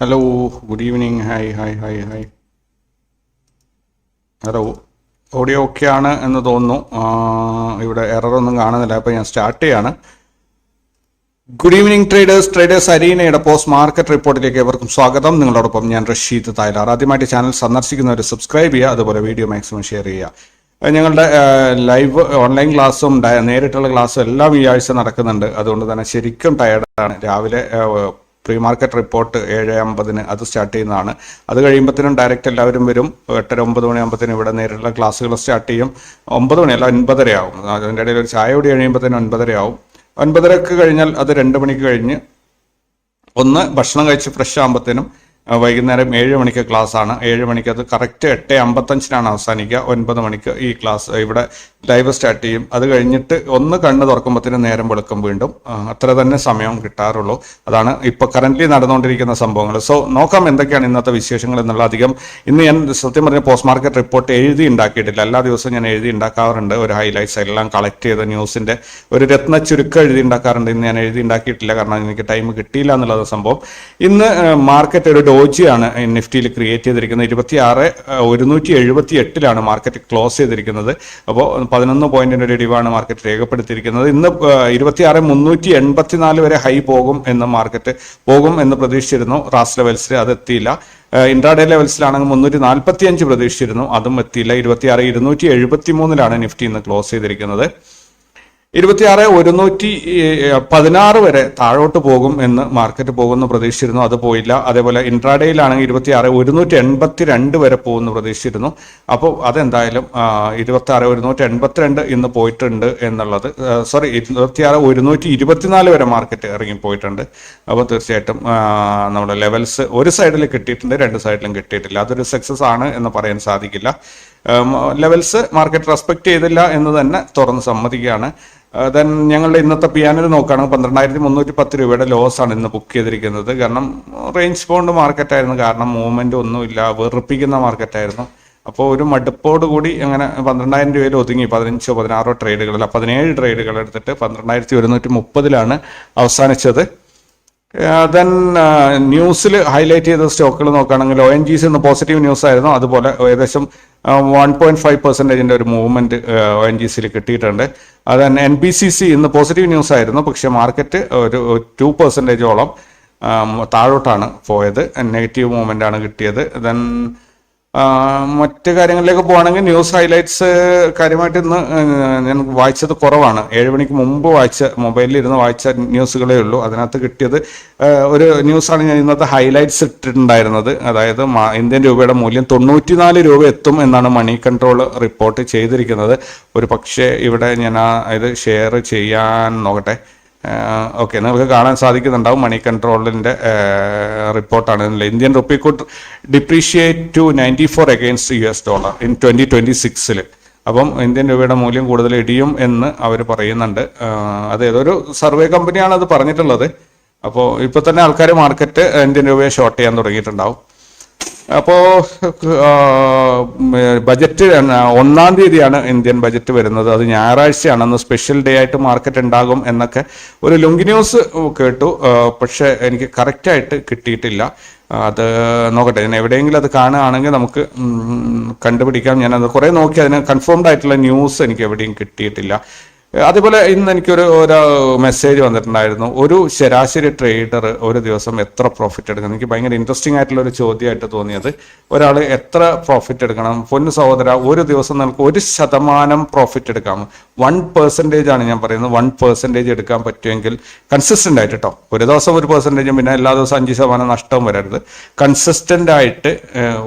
Hello good evening hi hi hi hi hello audio okay ആണ് എന്ന് തോന്നുന്നു. ഇവിടെ എററൊന്നും കാണുന്നില്ല. അപ്പോൾ ഞാൻ സ്റ്റാർട്ട് ചെയ്യാണ്. ഗുഡ് ഈവനിങ് ട്രേഡേഴ്സ് ട്രേഡേഴ്സ് അരീനയുടെ പോസ്റ്റ് മാർക്കറ്റ് റിപ്പോർട്ടിലേക്ക് ഏവർക്കും സ്വാഗതം. നിങ്ങളോടൊപ്പം ഞാൻ റഷീദ് തായ്ലാർ. ആദ്യമായിട്ട് ചാനൽ സന്ദർശിക്കുന്നവർ സബ്സ്ക്രൈബ് ചെയ്യുക അതുപോലെ വീഡിയോ മാക്സിമം ഷെയർ ചെയ്യുക. ഞങ്ങളുടെ ലൈവ് ഓൺലൈൻ ക്ലാസ്സും നേരിട്ടുള്ള ക്ലാസ്സും എല്ലാം ഈ ആഴ്ച നടക്കുന്നുണ്ട്. അതുകൊണ്ട് തന്നെ ശരിക്കും ടയർഡാണ് രാവിലെ പ്രീ മാർക്കറ്റ് റിപ്പോർട്ട് ഏഴ് അമ്പതിന് അത് സ്റ്റാർട്ട് ചെയ്യുന്നതാണ്. അത് കഴിയുമ്പോഴത്തേനും ഡയറക്റ്റ് എല്ലാവരും വരും. എട്ടര ഒമ്പത് മണിയാകുമ്പോഴത്തേനും ഇവിടെ നേരിട്ടുള്ള ക്ലാസ്സുകൾ സ്റ്റാർട്ട് ചെയ്യും. ഒമ്പത് മണിയല്ല ഒൻപതരയാവും. അതിന്റെ ഇടയിൽ ഒരു ചായ കൂടി കഴിയുമ്പോഴത്തേനും ഒൻപതരയാവും. ഒൻപതരക്ക് കഴിഞ്ഞാൽ അത് രണ്ട് മണിക്ക് കഴിഞ്ഞ് ഒന്ന് ഭക്ഷണം കഴിച്ച് ഫ്രഷ് ആകുമ്പോഴത്തേനും വൈകുന്നേരം ഏഴ് മണിക്ക് ക്ലാസ് ആണ് ഏഴ് മണിക്ക് അത് കറക്റ്റ് എട്ട് അമ്പത്തഞ്ചിനാണ് അവസാനിക്കുക. ഒൻപത് മണിക്ക് ഈ ക്ലാസ് ഇവിടെ ലൈവ് സ്റ്റാർട്ട് ചെയ്യും. അത് കഴിഞ്ഞിട്ട് ഒന്ന് കണ്ണ് തുറക്കുമ്പോഴത്തേനും നേരം വെളുക്കും വീണ്ടും. അത്ര തന്നെ സമയം കിട്ടാറുള്ളൂ. അതാണ് ഇപ്പോൾ കറന്റ്ലി നടന്നുകൊണ്ടിരിക്കുന്ന സംഭവങ്ങൾ സോ നോക്കാം എന്തൊക്കെയാണ് ഇന്നത്തെ വിശേഷങ്ങൾ എന്നുള്ള അധികം. ഇന്ന് ഞാൻ സത്യം പറഞ്ഞ പോസ്റ്റ് മാർക്കറ്റ് റിപ്പോർട്ട് എഴുതി ഉണ്ടാക്കിയിട്ടില്ല. എല്ലാ ദിവസവും ഞാൻ എഴുതി ഉണ്ടാക്കാറുണ്ട്. ഒരു ഹൈലൈറ്റ്സ് എല്ലാം കളക്ട് ചെയ്ത ന്യൂസിന്റെ ഒരു രത്ന ചുരുക്കം എഴുതി ഉണ്ടാക്കാറുണ്ട്. ഇന്ന് ഞാൻ എഴുതി ഉണ്ടാക്കിയിട്ടില്ല. കാരണം എനിക്ക് ടൈം കിട്ടിയില്ല എന്നുള്ളത് സംഭവം. ഇന്ന് മാർക്കറ്റ് ഒരു ഡോജിയാണ് നിഫ്റ്റിയിൽ ക്രിയേറ്റ് ചെയ്തിരിക്കുന്നത്. ഇരുപത്തി ആറ് ഒരുന്നൂറ്റി എഴുപത്തി എട്ടിലാണ് മാർക്കറ്റ് ക്ലോസ് ചെയ്തിരിക്കുന്നത്. അപ്പോൾ പതിനൊന്ന് പോയിന്റിന്റെ ഒരു ഇടിവാണ് മാർക്കറ്റ് രേഖപ്പെടുത്തിയിരിക്കുന്നത്. ഇന്ന് ഇരുപത്തി ആറ് മുന്നൂറ്റി എൺപത്തിനാല് വരെ ഹൈ പോകും എന്ന് മാർക്കറ്റ് പോകും എന്ന് പ്രതീക്ഷിച്ചിരുന്നു റാസ് ലെവൽസിൽ. അത് എത്തിയില്ല. ഇൻട്രാഡേ ലെവൽസിലാണെങ്കിൽ മുന്നൂറ്റി നാൽപ്പത്തി അഞ്ച് പ്രതീക്ഷിച്ചിരുന്നു. അതും എത്തിയില്ല. ഇരുപത്തിയാറ് ഇരുന്നൂറ്റി എഴുപത്തി മൂന്നിലാണ് നിഫ്റ്റി ഇന്ന് ക്ലോസ് ചെയ്തിരിക്കുന്നത്. ഇരുപത്തിയാറ് ഒരുന്നൂറ്റി പതിനാറ് വരെ താഴോട്ട് പോകും എന്ന് മാർക്കറ്റ് പോകുമെന്ന് പ്രതീക്ഷിച്ചിരുന്നു. അത് പോയില്ല. അതേപോലെ ഇൻട്രാഡേയിലാണെങ്കിൽ ഇരുപത്തിയാറ് ഒരുന്നൂറ്റി എൺപത്തി രണ്ട് വരെ പോകുമെന്ന് പ്രതീക്ഷിച്ചിരുന്നു. അപ്പോൾ അതെന്തായാലും ഇരുപത്തി ആറ് ഒരുന്നൂറ്റി എൺപത്തിരണ്ട് ഇന്ന് പോയിട്ടുണ്ട് എന്നുള്ളത് സോറി ഇരുപത്തിയാറ് ഒരുന്നൂറ്റി ഇരുപത്തിനാല് വരെ മാർക്കറ്റ് ഇറങ്ങി പോയിട്ടുണ്ട്. അപ്പോൾ തീർച്ചയായിട്ടും നമ്മുടെ ലെവൽസ് ഒരു സൈഡിൽ കിട്ടിയിട്ടുണ്ട് രണ്ട് സൈഡിലും കിട്ടിയിട്ടില്ല. അതൊരു സക്സസ് ആണ് എന്ന് പറയാൻ സാധിക്കില്ല. ലെവൽസ് മാർക്കറ്റ് റെസ്പെക്ട് ചെയ്തില്ല എന്ന് തന്നെ തുറന്ന് സമ്മതിക്കുകയാണ്. ദെൻ ഞങ്ങളുടെ ഇന്നത്തെ പിയാനൽ നോക്കുകയാണെങ്കിൽ പന്ത്രണ്ടായിരത്തി മുന്നൂറ്റി പത്ത് രൂപയുടെ ലോസ് ആണ് ഇന്ന് ബുക്ക് ചെയ്തിരിക്കുന്നത്. കാരണം റേഞ്ച് ബോണ്ട് മാർക്കറ്റായിരുന്നു കാരണം മൂവ്മെന്റ് ഒന്നുമില്ല. വെറുപ്പിക്കുന്ന മാർക്കറ്റായിരുന്നു അപ്പോൾ ഒരു മടുപ്പോട് കൂടി അങ്ങനെ പന്ത്രണ്ടായിരം രൂപയിൽ ഒതുങ്ങി. പതിനഞ്ചോ പതിനാറോ ട്രേഡുകളിൽ പതിനേഴ് ട്രേഡുകൾ എടുത്തിട്ട് പന്ത്രണ്ടായിരത്തി ഒരുന്നൂറ്റി മുപ്പതിലാണ് അവസാനിച്ചത്. ദെൻ ന്യൂസിൽ ഹൈലൈറ്റ് ചെയ്ത സ്റ്റോക്കുകൾ നോക്കുകയാണെങ്കിൽ O N G C positive news ആയിരുന്നു. അതുപോലെ ഏകദേശം വൺ പോയിന്റ് ഫൈവ് പെർസെന്റേജിന്റെ ഒരു മൂവ്മെന്റ് ഒ എൻ ജി സിയിൽ കിട്ടിയിട്ടുണ്ട്. അത് എൻ ബി സി സി ഇന്ന് പോസിറ്റീവ് ന്യൂസ് ആയിരുന്നു. പക്ഷേ മാർക്കറ്റ് ഒരു ടു പെർസെന്റേജോളം താഴോട്ടാണ് പോയത്. നെഗറ്റീവ് മൂവ്മെന്റ് ആണ് കിട്ടിയത്. ദെൻ മറ്റ് കാര്യങ്ങളിലേക്ക് പോവാണെങ്കിൽ ന്യൂസ് ഹൈലൈറ്റ്സ് കാര്യമായിട്ട് ഇന്ന് ഞാൻ വായിച്ചത് കുറവാണ്. ഏഴ് മണിക്ക് മുമ്പ് വായിച്ച മൊബൈലിൽ ഇരുന്ന് വായിച്ച ന്യൂസുകളേ ഉള്ളൂ. അതിനകത്ത് കിട്ടിയത് ഒരു ന്യൂസാണ് ഞാൻ ഇന്നത്തെ ഹൈലൈറ്റ്സ് ഇട്ടിട്ടുണ്ടായിരുന്നത്. അതായത് ഇന്ത്യൻ രൂപയുടെ മൂല്യം തൊണ്ണൂറ്റിനാല് രൂപ എത്തും എന്നാണ് മണി കൺട്രോൾ റിപ്പോർട്ട് ചെയ്തിരിക്കുന്നത്. ഒരു പക്ഷേ ഇവിടെ ഞാൻ ഇത് ഷെയർ ചെയ്യാൻ നോക്കട്ടെ. ഓക്കെ നിങ്ങൾക്ക് കാണാൻ സാധിക്കുന്നുണ്ടാവും മണി കൺട്രോളിന്റെ റിപ്പോർട്ടാണ്. Indian rupee could depreciate to ninety four against U S dollar in twenty twenty സിക്സിൽ അപ്പം ഇന്ത്യൻ രൂപയുടെ മൂല്യം കൂടുതൽ ഇടിയും എന്ന് അവർ പറയുന്നുണ്ട്. അതേതൊരു സർവേ കമ്പനിയാണ് അത് പറഞ്ഞിട്ടുള്ളത്. അപ്പോൾ ഇപ്പോൾ തന്നെ ആൾക്കാർ മാർക്കറ്റ് ഇന്ത്യൻ രൂപയെ ഷോർട്ട് ചെയ്യാൻ തുടങ്ങിയിട്ടുണ്ടാവും. അപ്പോ ആ, ബജറ്റ് ഒന്നാം തീയതിയാണ് ഇന്ത്യൻ ബജറ്റ് വരുന്നത്. അത് ഞായറാഴ്ചയാണെന്ന് സ്പെഷ്യൽ ഡേ ആയിട്ട് മാർക്കറ്റ് ഉണ്ടാകും എന്നൊക്കെ ഒരു ലുങ്കി ന്യൂസ് കേട്ടു. പക്ഷെ എനിക്ക് കറക്റ്റ് ആയിട്ട് കിട്ടിയിട്ടില്ല. അത് നോക്കട്ടെ ഞാൻ എവിടെയെങ്കിലും അത് കാണുകയാണെങ്കിൽ നമുക്ക് കണ്ടുപിടിക്കാം. ഞാനത് കുറെ നോക്കി അതിന് കൺഫേംഡ് ആയിട്ടുള്ള ന്യൂസ് എനിക്ക് എവിടെയും കിട്ടിയിട്ടില്ല. അതേപോലെ ഇന്ന് എനിക്കൊരു ഒരു മെസ്സേജ് വന്നിട്ടുണ്ടായിരുന്നു. ഒരു ശരാശരി ട്രേഡർ ഒരു ദിവസം എത്ര പ്രോഫിറ്റ് എടുക്കണം? എനിക്ക് ഭയങ്കര ഇൻട്രസ്റ്റിംഗ് ആയിട്ടുള്ള ഒരു ചോദ്യമായിട്ട് തോന്നിയത്. ഒരാൾ എത്ര പ്രോഫിറ്റ് എടുക്കണം? പൊന്നു സഹോദര ഒരു ദിവസം നമുക്ക് ഒരു ശതമാനം പ്രോഫിറ്റ് എടുക്കാം. വൺ പെർസെന്റേജ് ആണ് ഞാൻ പറയുന്നത്. വൺ പെർസെന്റേജ് എടുക്കാൻ പറ്റുമെങ്കിൽ കൺസിസ്റ്റന്റ് ആയിട്ട് കേട്ടോ ഒരു ദിവസം ഒരു പെർസെന്റേജും പിന്നെ എല്ലാ ദിവസവും അഞ്ച് ശതമാനം നഷ്ടവും വരരുത്. കൺസിസ്റ്റന്റ് ആയിട്ട്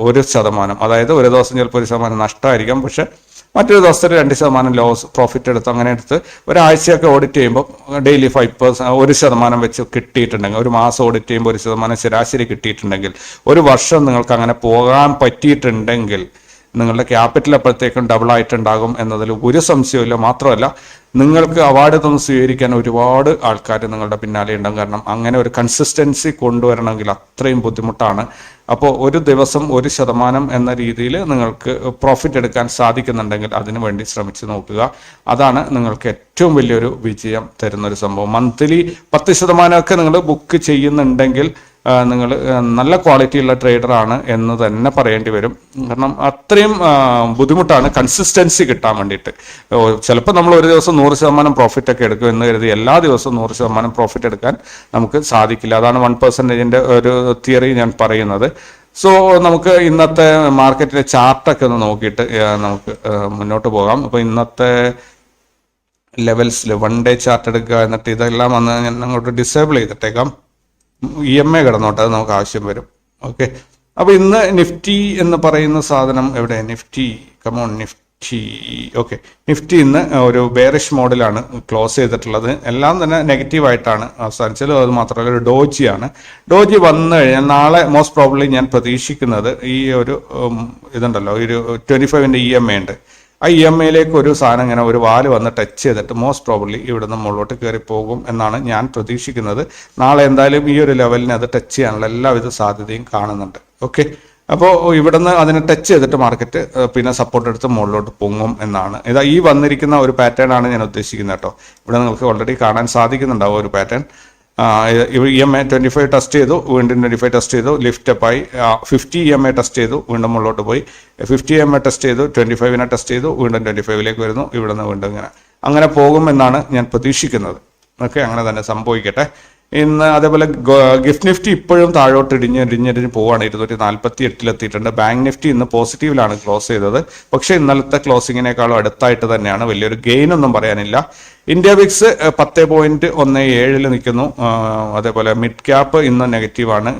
ഒരു ശതമാനം. അതായത് ഒരു ദിവസം ചിലപ്പോൾ ഒരു ശതമാനം നഷ്ടമായിരിക്കാം. പക്ഷെ മറ്റൊരു ദിവസത്തിൽ രണ്ട് ശതമാനം ലോസ് പ്രോഫിറ്റ് എടുത്ത് അങ്ങനെ എടുത്ത് ഒരാഴ്ചയൊക്കെ ഓഡിറ്റ് ചെയ്യുമ്പോൾ ഡെയിലി ഫൈവ് പേഴ്സൺ ഒരു ശതമാനം വെച്ച് കിട്ടിയിട്ടുണ്ടെങ്കിൽ ഒരു മാസം ഓഡിറ്റ് ചെയ്യുമ്പോൾ ഒരു ശതമാനം ശരാശരി കിട്ടിയിട്ടുണ്ടെങ്കിൽ ഒരു വർഷം നിങ്ങൾക്ക് അങ്ങനെ പോകാൻ പറ്റിയിട്ടുണ്ടെങ്കിൽ നിങ്ങളുടെ ക്യാപിറ്റൽ അപ്പോഴത്തേക്കും ഡബിൾ ആയിട്ടുണ്ടാകും എന്നതിൽ ഒരു സംശയമില്ല മാത്രമല്ല നിങ്ങൾക്ക് അവാർഡ് തന്ന് സ്വീകരിക്കാൻ ഒരുപാട് ആൾക്കാർ നിങ്ങളുടെ പിന്നാലെ ഉണ്ടാകും കാരണം അങ്ങനെ ഒരു കൺസിസ്റ്റൻസി കൊണ്ടുവരണമെങ്കിൽ അത്രയും ബുദ്ധിമുട്ടാണ്. അപ്പോൾ ഒരു ദിവസം ഒരു ശതമാനം എന്ന രീതിയിൽ നിങ്ങൾക്ക് പ്രോഫിറ്റ് എടുക്കാൻ സാധിക്കുന്നുണ്ടെങ്കിൽ അതിനു വേണ്ടി ശ്രമിച്ചു നോക്കുക. അതാണ് നിങ്ങൾക്ക് ഏറ്റവും വലിയൊരു വിജയം തരുന്ന ഒരു സംഭവം. മന്ത്ലി പത്ത് ശതമാനമൊക്കെ നിങ്ങൾ ബുക്ക് ചെയ്യുന്നുണ്ടെങ്കിൽ നിങ്ങൾ നല്ല ക്വാളിറ്റിയുള്ള ട്രേഡറാണ് എന്ന് തന്നെ പറയേണ്ടി വരും. കാരണം അത്രയും ബുദ്ധിമുട്ടാണ് കൺസിസ്റ്റൻസി കിട്ടാൻ വേണ്ടിയിട്ട്. ചിലപ്പോൾ നമ്മൾ ഒരു ദിവസം നൂറ് ശതമാനം പ്രോഫിറ്റ് ഒക്കെ എടുക്കും എന്ന് കരുതി എല്ലാ ദിവസവും നൂറ് ശതമാനം പ്രോഫിറ്റ് എടുക്കാൻ നമുക്ക് സാധിക്കില്ല. അതാണ് വൺ പെർസെന്റേജിന്റെ ഒരു തിയറി ഞാൻ പറയുന്നത്. സോ നമുക്ക് ഇന്നത്തെ മാർക്കറ്റിലെ ചാർട്ടൊക്കെ ഒന്ന് നോക്കിയിട്ട് നമുക്ക് മുന്നോട്ട് പോകാം. അപ്പോൾ ഇന്നത്തെ ലെവൽസിൽ വൺ ഡേ ചാർട്ട് എടുക്കുക എന്നിട്ട് ഇതെല്ലാം വന്ന് ഞാൻ അങ്ങോട്ട് ഡിസേബിൾ ചെയ്തിട്ടേക്കാം. ഇ എം എ കിടന്നോട്ടെ അത് നമുക്ക് ആവശ്യം വരും. ഓക്കെ. അപ്പോൾ ഇന്ന് നിഫ്റ്റി എന്ന് പറയുന്ന സാധനം എവിടെ? Nifty. Come on Nifty. Okay. Nifty ഇന്ന് ഒരു ബേറിഷ് മോഡിലാണ് ക്ലോസ് ചെയ്തിട്ടുള്ളത്. എല്ലാം തന്നെ നെഗറ്റീവ് ആയിട്ടാണ് അവസാനിച്ചത്. അത് മാത്രമല്ല ഒരു ഡോജി ആണ്. ഡോജി വന്നു കഴിഞ്ഞാൽ നാളെ മോസ്റ്റ് പ്രോബ്ലി ഞാൻ പ്രതീക്ഷിക്കുന്നത് ഈ ഒരു ഇതുണ്ടല്ലോ ഒരു ട്വന്റി ഫൈവിന്റെ ഇ എം എ ഉണ്ട്. ആ ഇ എം ഐയിലേക്ക് ഒരു സാധനം ഇങ്ങനെ ഒരു വാൽ വന്ന് ടച്ച് ചെയ്തിട്ട് മോസ്റ്റ് പ്രോബ്ലി ഇവിടുന്ന് മുകളിലോട്ട് കയറി പോകും എന്നാണ് ഞാൻ പ്രതീക്ഷിക്കുന്നത്. നാളെ എന്തായാലും ഈ ഒരു ലെവലിന് അത് ടച്ച് ചെയ്യാനുള്ള എല്ലാവിധ സാധ്യതയും കാണുന്നുണ്ട്. ഓക്കെ അപ്പോൾ ഇവിടുന്ന് അതിനെ ടച്ച് ചെയ്തിട്ട് മാർക്കറ്റ് പിന്നെ സപ്പോർട്ട് എടുത്ത് മുകളിലോട്ട് പൊങ്ങും എന്നാണ്. ഇതാ ഈ വന്നിരിക്കുന്ന ഒരു പാറ്റേൺ ആണ് ഞാൻ ഉദ്ദേശിക്കുന്നത് കേട്ടോ. ഇവിടെ നിങ്ങൾക്ക് ഓൾറെഡി കാണാൻ സാധിക്കുന്നുണ്ടാവും ഒരു pattern E M A twenty five test ചെയ്തു വീണ്ടും ട്വന്റി ഫൈവ് ടെസ്റ്റ് ചെയ്തു lift അപ്പായി fifty E M A test ചെയ്തു വീണ്ടും മുകളിലോട്ട് പോയി. Fifty E M A test ചെയ്തു ട്വന്റി ഫൈവിനെ ടെസ്റ്റ് ചെയ്തു വീണ്ടും ട്വന്റി ഫൈവിലേക്ക് വരുന്നു ഇവിടെ നിന്ന് വീണ്ടും ഇങ്ങനെ. അങ്ങനെ പോകുമെന്നാണ് ഞാൻ പ്രതീക്ഷിക്കുന്നത്. ഓക്കെ അങ്ങനെ തന്നെ സംഭവിക്കട്ടെ. ഇന്ന് അതേപോലെ ഗിഫ്റ്റ് നിഫ്റ്റി ഇപ്പോഴും താഴോട്ട് ഇടിഞ്ഞ് ഇടിഞ്ഞിടിഞ്ഞ് പോവാണ്. ഇരുന്നൂറ്റി നാൽപ്പത്തി എട്ടിലെത്തിയിട്ടുണ്ട് ബാങ്ക് നിഫ്റ്റി ഇന്ന് പോസിറ്റീവിലാണ് ക്ലോസ് ചെയ്തത്. പക്ഷെ ഇന്നലത്തെ ക്ലോസിങ്ങിനേക്കാളും അടുത്തായിട്ട് തന്നെയാണ്. വലിയൊരു ഗെയിൻ ഒന്നും പറയാനില്ല. ഇന്ത്യ വിക്സ് പത്ത് പോയിന്റ് ഒന്ന് ഏഴിൽ നിൽക്കുന്നു. അതേപോലെ മിഡ് ക്യാപ്പ് ഇന്ന് നെഗറ്റീവാണ്.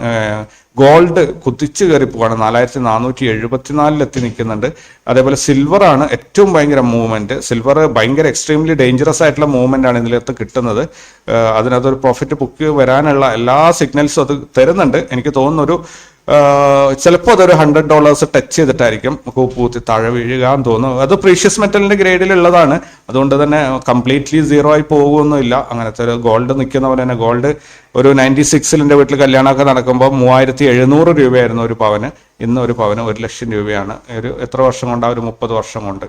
ഗോൾഡ് കുതിച്ചു കയറി പോവാണ്. നാലായിരത്തി നാനൂറ്റി എഴുപത്തിനാലിൽ എത്തി നിൽക്കുന്നുണ്ട്. അതേപോലെ സിൽവർ ആണ് ഏറ്റവും ഭയങ്കര മൂവ്മെന്റ് സിൽവർ ഭയങ്കര എക്സ്ട്രീംലി ഡേഞ്ചറസ് ആയിട്ടുള്ള മൂവ്മെന്റ് ആണ് ഇതിനകത്ത് കിട്ടുന്നത്. അതിനകത്തൊരു പ്രോഫിറ്റ് ബുക്ക് വരാനുള്ള എല്ലാ സിഗ്നൽസും അത് തരുന്നുണ്ട്. എനിക്ക് തോന്നുന്നു ഒരു ചിലപ്പോൾ അതൊരു ഹൺഡ്രഡ് ഡോളേഴ്സ് ടച്ച് ചെയ്തിട്ടായിരിക്കും കൂപ്പൂത്തി താഴെ വീഴുക എന്ന് തോന്നുന്നു. അത് പ്രീഷ്യസ് മെറ്റലിന്റെ ഗ്രേഡിലുള്ളതാണ് അതുകൊണ്ട് തന്നെ കംപ്ലീറ്റ്ലി സീറോ ആയി പോകുമൊന്നുമില്ല അങ്ങനത്തെ ഒരു ഗോൾഡ് നിൽക്കുന്ന പോലെ തന്നെ ഗോൾഡ് ഒരു നയന്റി സിക്സിൽ എന്റെ വീട്ടിൽ കല്യാണമൊക്കെ നടക്കുമ്പോൾ മൂവായിരത്തി എഴുന്നൂറ് രൂപയായിരുന്നു ഒരു പവന്. ഇന്ന് ഒരു പവന് ഒരു ലക്ഷം രൂപയാണ്. ഒരു എത്ര വർഷം കൊണ്ട്? ആ ഒരു മുപ്പത് വർഷം കൊണ്ട്.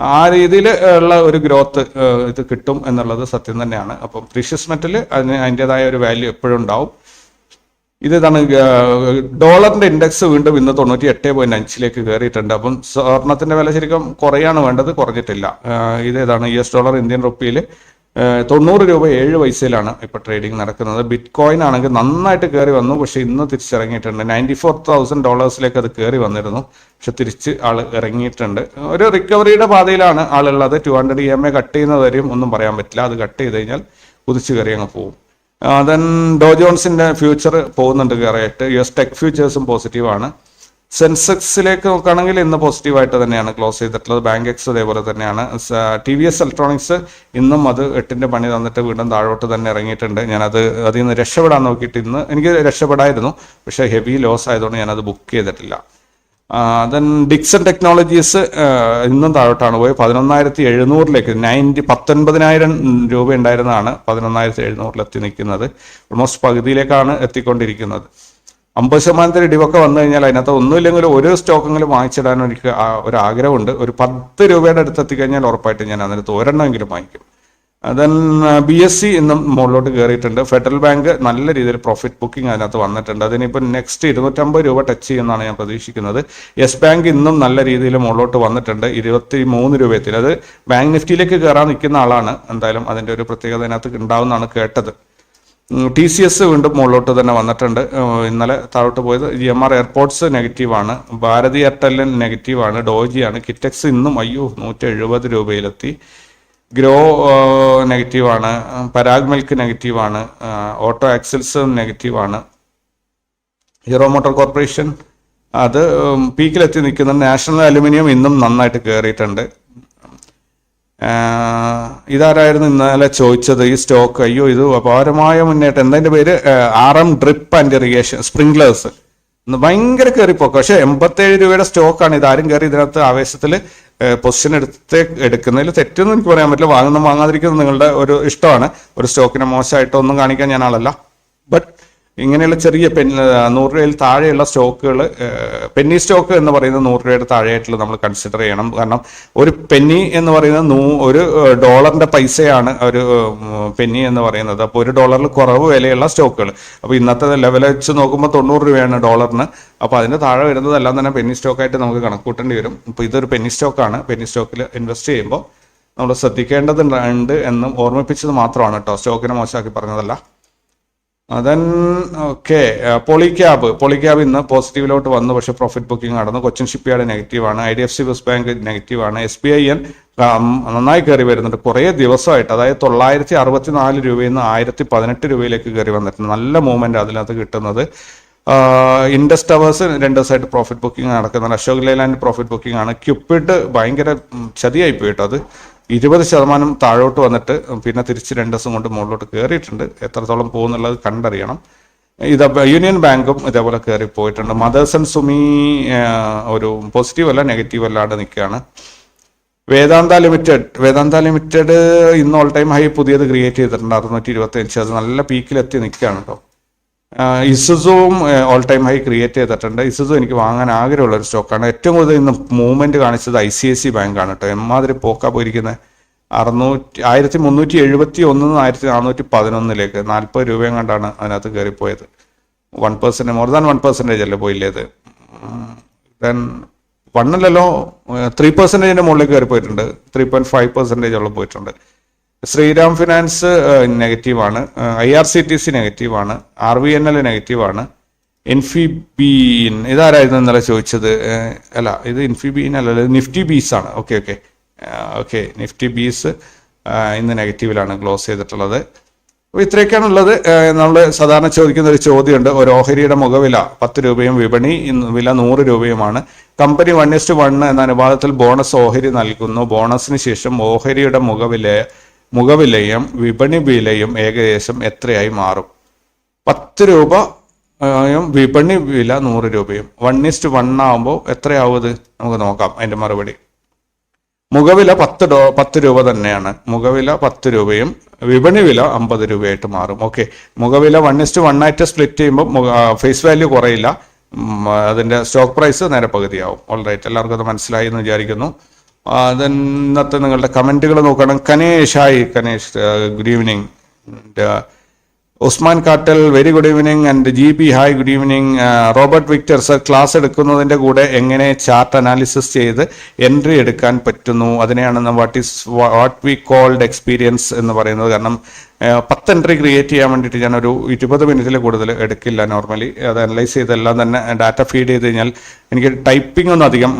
ആ രീതിയിൽ ഉള്ള ഒരു ഗ്രോത്ത് ഇത് കിട്ടും എന്നുള്ളത് സത്യം തന്നെയാണ്. അപ്പം പ്രീഷ്യസ് മെറ്റൽ അതിന് അതിന്റെതായ ഒരു വാല്യൂ എപ്പോഴും ഉണ്ടാവും. ഇത് ഇതാണ് ഡോളറിന്റെ ഇൻഡെക്സ് വീണ്ടും ഇന്ന് തൊണ്ണൂറ്റി എട്ട് പോയിന്റ് അഞ്ചിലേക്ക് കയറിയിട്ടുണ്ട്. അപ്പം സ്വർണത്തിന്റെ വില ശരിക്കും കുറയാണ് വേണ്ടത് കുറഞ്ഞിട്ടില്ല. ഇത് ഏതാണ് യു എസ് ഡോളർ ഇന്ത്യൻ റുപ്പിയിൽ തൊണ്ണൂറ് രൂപ ഏഴ് പൈസയിലാണ് ഇപ്പൊ ട്രേഡിംഗ് നടക്കുന്നത്. ബിറ്റ് കോയിൻ ആണെങ്കിൽ നന്നായിട്ട് കയറി വന്നു പക്ഷെ ഇന്ന് തിരിച്ചിറങ്ങിയിട്ടുണ്ട്. നയന്റി ഫോർ തൗസൻഡ് ഡോളേഴ്സിലേക്ക് അത് കയറി വന്നിരുന്നു. പക്ഷെ തിരിച്ച് ആൾ ഇറങ്ങിയിട്ടുണ്ട്. ഒരു റിക്കവറിയുടെ പാതയിലാണ് ആളുള്ളത്. Two hundred E M A cut ചെയ്യുന്നത് വരെയും ഒന്നും പറയാൻ പറ്റില്ല. അത് കട്ട് ചെയ്ത് കഴിഞ്ഞാൽ കുതിച്ചു കയറി അങ്ങ് പോകും. ദെൻ ഡോ ജോൺസിന്റെ ഫ്യൂച്ചർ പോകുന്നുണ്ട് കയറിയിട്ട് യു എസ് ടെക് ഫ്യൂച്ചേഴ്സും പോസിറ്റീവാണ് സെൻസെക്സിലേക്ക് നോക്കുകയാണെങ്കിൽ ഇന്ന് പോസിറ്റീവായിട്ട് തന്നെയാണ് ക്ലോസ് ചെയ്തിട്ടുള്ളത്. ബാങ്ക് എക്സ് അതേപോലെ തന്നെയാണ്. ടി വി എസ് ഇലക്ട്രോണിക്സ് ഇന്നും അത് എട്ടിന്റെ പണി തന്നിട്ട് വീണ്ടും താഴോട്ട് തന്നെ ഇറങ്ങിയിട്ടുണ്ട്. ഞാനത് അതിൽ നിന്ന് രക്ഷപ്പെടാൻ നോക്കിയിട്ട് ഇന്ന് എനിക്ക് രക്ഷപ്പെടായിരുന്നു. പക്ഷേ ഹെവി ലോസ് ആയതുകൊണ്ട് ഞാനത് ബുക്ക് ചെയ്തിട്ടില്ല. ദെൻ ഡിക്സൺ ടെക്നോളജീസ് ഇന്നും താഴോട്ടാണ് പോയി പതിനൊന്നായിരത്തി എഴുന്നൂറിലേക്ക് നയന്റി പത്തൊൻപതിനായിരം രൂപ ഉണ്ടായിരുന്നതാണ് പതിനൊന്നായിരത്തി എഴുന്നൂറിലെത്തി നിൽക്കുന്നത്. ഓൾമോസ്റ്റ് പകുതിയിലേക്കാണ് എത്തിക്കൊണ്ടിരിക്കുന്നത്. അമ്പത് ശതമാനത്തിന് ഇടിവൊക്കെ വന്നു കഴിഞ്ഞാൽ അതിനകത്ത് ഒന്നുമില്ലെങ്കിൽ ഒരു സ്റ്റോക്കെങ്കിലും വാങ്ങിച്ചിടാൻ എനിക്ക് ഒരു ആഗ്രഹമുണ്ട് ഒരു പത്ത് രൂപയുടെ അടുത്ത് എത്തിക്കഴിഞ്ഞാൽ ഉറപ്പായിട്ടും ഞാൻ അതിനകത്ത് ഒരെണ്ണമെങ്കിലും വാങ്ങിക്കും. ദെൻ ബി എസ് സി ഇന്നും മുകളിലോട്ട് കയറിയിട്ടുണ്ട് ഫെഡറൽ ബാങ്ക് നല്ല രീതിയിൽ പ്രോഫിറ്റ് ബുക്കിംഗ് അതിനകത്ത് വന്നിട്ടുണ്ട്. അതിനിപ്പോൾ നെക്സ്റ്റ് ഇരുന്നൂറ്റമ്പത് രൂപ ടച്ച് ചെയ്യുമെന്നാണ് ഞാൻ പ്രതീക്ഷിക്കുന്നത്. യെസ് ബാങ്ക് ഇന്നും നല്ല രീതിയിൽ മുകളിലോട്ട് വന്നിട്ടുണ്ട്. ഇരുപത്തി മൂന്ന് രൂപ അത് ബാങ്ക് നിഫ്റ്റിയിലേക്ക് കയറാൻ നിൽക്കുന്ന ആളാണ്. എന്തായാലും അതിന്റെ ഒരു പ്രത്യേകത അതിനകത്ത് ഉണ്ടാവുമെന്നാണ് കേട്ടത്. ടി സി എസ് വീണ്ടും മുകളിലോട്ട് തന്നെ വന്നിട്ടുണ്ട്. ഇന്നലെ താഴോട്ട് പോയത് ജി എം ആർ എയർപോർട്സ് നെഗറ്റീവാണ് ഭാരതി എയർടെല്ലിൻ നെഗറ്റീവാണ് ഡോജിയാണ് കിറ്റക്സ് ഇന്നും അയ്യോ നൂറ്റി എഴുപത് രൂപയിലെത്തി. ഗ്രോ നെഗറ്റീവാണ് പരാഗ് മിൽക്ക് നെഗറ്റീവാണ് ഓട്ടോ ആക്സിൽസ് നെഗറ്റീവാണ്. ഹീറോ മോട്ടോർ കോർപ്പറേഷൻ അത് പീക്കിലെത്തി നിൽക്കുന്നുണ്ട് നാഷണൽ അലുമിനിയം ഇന്നും നന്നായിട്ട് കയറിയിട്ടുണ്ട് ഇതാരായിരുന്നു ഇന്നലെ ചോദിച്ചത് ഈ സ്റ്റോക്ക്? അയ്യോ ഇത് അപാരമായ മുന്നേറ്റം. എന്തതിന്റെ പേര്? R M drip and irrigation sprinklers. ഭയങ്കര കയറിപ്പോക്ക് പക്ഷേ എൺപത്തേഴ് രൂപയുടെ സ്റ്റോക്കാണ്. ഇതാരും കയറി ഇതിനകത്ത് ആവേശത്തിൽ പൊസിഷൻ എടുത്ത് എടുക്കുന്നതിൽ തെറ്റൊന്നും എനിക്ക് പറയാൻ പറ്റില്ല. വാങ്ങുന്ന വാങ്ങാതിരിക്കുന്നത് നിങ്ങളുടെ ഒരു ഇഷ്ടമാണ്. ഒരു സ്റ്റോക്കിനെ മോശമായിട്ടൊന്നും കാണിക്കാൻ ഞാൻ ആളല്ല. ബട്ട് ഇങ്ങനെയുള്ള ചെറിയ പെൻ നൂറ് രൂപയിൽ താഴെയുള്ള സ്റ്റോക്കുകൾ പെന്നി സ്റ്റോക്ക് എന്ന് പറയുന്നത് നൂറ് രൂപയുടെ താഴെയായിട്ടുള്ള നമ്മൾ കൺസിഡർ ചെയ്യണം. കാരണം ഒരു പെന്നി എന്ന് പറയുന്നത് നൂ ഒരു ഡോളറിന്റെ പൈസയാണ് ഒരു പെന്നി എന്ന് പറയുന്നത്. അപ്പോൾ ഒരു ഡോളറിൽ കുറവ് വിലയുള്ള സ്റ്റോക്കുകൾ. അപ്പോൾ ഇന്നത്തെ ലെവൽ വെച്ച് നോക്കുമ്പോൾ തൊണ്ണൂറ് രൂപയാണ് ഡോളറിന് അപ്പോൾ അതിന് താഴെ വരുന്നതെല്ലാം തന്നെ പെന്നി സ്റ്റോക്കായിട്ട് നമുക്ക് കണക്കൂട്ടേണ്ടി വരും. അപ്പോൾ ഇതൊരു പെന്നി സ്റ്റോക്കാണ് പെന്നി സ്റ്റോക്കിൽ ഇൻവെസ്റ്റ് ചെയ്യുമ്പോൾ നമ്മൾ ശ്രദ്ധിക്കേണ്ടതുണ്ട് എന്നും ഓർമ്മിപ്പിച്ചത് മാത്രമാണ് കേട്ടോ സ്റ്റോക്കിനെ മോശമാക്കി പറഞ്ഞതല്ല. Then okay. പൊളിക്യാബ് പൊളിക്യാബ് ഇന്ന് പോസിറ്റീവിലോട്ട് വന്നു. പക്ഷേ പ്രോഫിറ്റ് ബുക്കിംഗ് നടന്നു. കൊച്ചിൻ ഷിപ്പ്യാർഡ് നെഗറ്റീവാണ്. I D F C first bank നെഗറ്റീവാണ്. എസ് ബി ഐ എൻ നന്നായി കയറി വരുന്നുണ്ട്. കുറേ ദിവസമായിട്ട്. അതായത് തൊള്ളായിരത്തി അറുപത്തി നാല് രൂപയിൽ നിന്ന് ആയിരത്തി പതിനെട്ട് രൂപയിലേക്ക് കയറി വന്നിട്ടുണ്ട്. നല്ല മൂവ്മെന്റ് അതിനകത്ത് കിട്ടുന്നത്. ഇൻഡസ് ടവേഴ്സ് രണ്ട് ദിവസമായിട്ട് പ്രോഫിറ്റ് ബുക്കിംഗ് നടക്കുന്നുണ്ട്. അശോക് ലൈലാൻഡ് പ്രോഫിറ്റ് ബുക്കിംഗ് ആണ്. ക്യുപ്പിഡ് ഭയങ്കര ചതിയായി പോയിട്ടോ അത് ഇരുപത് ശതമാനം താഴോട്ട് വന്നിട്ട് പിന്നെ തിരിച്ച് രണ്ട് ദിവസം കൊണ്ട് മുകളിലോട്ട് കയറിയിട്ടുണ്ട് എത്രത്തോളം പോകുന്നുള്ളത് കണ്ടറിയണം. ഇത് യൂണിയൻ ബാങ്കും ഇതേപോലെ കയറി പോയിട്ടുണ്ട്. മദേഴ്സ് ആൻഡ് സുമി ഒരു പോസിറ്റീവ് അല്ല നെഗറ്റീവ് അല്ലാണ്ട് നിൽക്കുകയാണ്. വേദാന്ത ലിമിറ്റഡ് വേദാന്ത ലിമിറ്റഡ് ഇന്ന് ഓൾ ടൈം ഹൈ പുതിയത് ക്രിയേറ്റ് ചെയ്തിട്ടുണ്ട്. അറുന്നൂറ്റി ഇരുപത്തി അഞ്ച് അത് നല്ല പീക്കിലെത്തി നിൽക്കുകയാണ് കേട്ടോ ഇസുസുവും ഓൾ ടൈം ഹൈ ക്രിയേറ്റ് ചെയ്തിട്ടുണ്ട്. ഇസുസു എനിക്ക് വാങ്ങാൻ ആഗ്രഹമുള്ള ഒരു സ്റ്റോക്കാണ്. ഏറ്റവും കൂടുതൽ ഇന്ന് മൂവ്മെന്റ് കാണിച്ചത് ഐ സി ഐ സി ബാങ്കാണ് കേട്ടോ. എമ്മാതിരി പോക്കാ പോയിരിക്കുന്നത് അറുന്നൂറ്റി ആയിരത്തി മുന്നൂറ്റി എഴുപത്തി ഒന്ന് ആയിരത്തി നാനൂറ്റി പതിനൊന്നിലേക്ക് നാൽപ്പത് രൂപയും കണ്ടാണ് അതിനകത്ത് കയറിപ്പോയത്. One percent more than one percentage അല്ലേ പോയില്ലേത് ദെൻ വണ്ണല്ലല്ലോ ത്രീ പെർസെന്റേജിന്റെ മുകളിലേക്ക് കയറി പോയിട്ടുണ്ട് ത്രീ പോയിന്റ് ഫൈവ് പെർസെന്റേജ് ഉള്ള പോയിട്ടുണ്ട്. ശ്രീരാം ഫിനാൻസ് നെഗറ്റീവാണ്. I R C T C നെഗറ്റീവാണ്. ആർ വി എൻ എൽ നെഗറ്റീവാണ്. ഇൻഫിബീൻ ഇതാരായിരുന്നു ഇന്നലെ ചോദിച്ചത്? അല്ല ഇത് ഇൻഫിബീൻ അല്ല നിഫ്റ്റി ബീസ് ആണ് okay. Okay okay Nifty bees ഇന്ന് നെഗറ്റീവിലാണ് ക്ലോസ് ചെയ്തിട്ടുള്ളത്. അപ്പോൾ ഇത്രയൊക്കെയാണ് ഉള്ളത് നമ്മൾ സാധാരണ ചോദിക്കുന്ന ഒരു ചോദ്യമുണ്ട്. ഒരു ഓഹരിയുടെ മുഖവില പത്ത് രൂപയും വിപണി വില നൂറ് രൂപയുമാണ്. കമ്പനി വൺ ഇസ്റ്റ് വൺ എന്ന അനുപാതത്തിൽ ബോണസ് ഓഹരി നൽകുന്നു. ബോണസിന് ശേഷം ഓഹരിയുടെ മുഖവില മുഖവിലയും വിപണി വിലയും ഏകദേശം എത്രയായി മാറും? പത്ത് രൂപ വിപണി വില നൂറ് രൂപയും. വൺ ഇസ്റ്റ് വൺ ആവുമ്പോൾ എത്രയാവും ഇത് നമുക്ക് നോക്കാം അതിന്റെ മറുപടി. മുഖവില പത്ത് ഡോ പത്ത് രൂപ തന്നെയാണ്. മുഖവില പത്ത് രൂപയും വിപണി വില അമ്പത് രൂപയായിട്ട് മാറും. ഓക്കെ മുഖവില വൺ ഇസ്റ്റ് വൺ ആയിട്ട് സ്പ്ലിറ്റ് ചെയ്യുമ്പോൾ ഫേസ് വാല്യൂ കുറയില്ല. അതിന്റെ സ്റ്റോക്ക് പ്രൈസ് നേരെ പകുതിയാവും. ഓൾറൈറ്റ് എല്ലാവർക്കും അത് മനസ്സിലായി എന്ന് വിചാരിക്കുന്നു. ഇന്നത്തെ നിങ്ങളുടെ കമന്റുകൾ നോക്കണം. Kanesh Kanesh good evening Usman Kattal very good evening and G B hi good evening Robert Victor sir class എടുക്കുന്നതിന്റെ കൂടെ എങ്ങനെ ചാർട്ട് അനാലിസിസ് ചെയ്ത് എൻട്രി എടുക്കാൻ പറ്റുന്നു? അതിനെയാണ് what is what we called experience എന്ന് പറയുന്നത്. കാരണം പത്ത് എൻട്രി ക്രിയേറ്റ് ചെയ്യാൻ വേണ്ടിയിട്ട് ഞാൻ ഒരു ഇരുപത് മിനിറ്റിൽ കൂടുതൽ എടുക്കില്ല നോർമലി അത് അനലൈസ് ചെയ്തെല്ലാം തന്നെ ഡാറ്റ ഫീഡ് ചെയ്ത് കഴിഞ്ഞാൽ എനിക്ക് ടൈപ്പിംഗ് ഒന്നും അധികം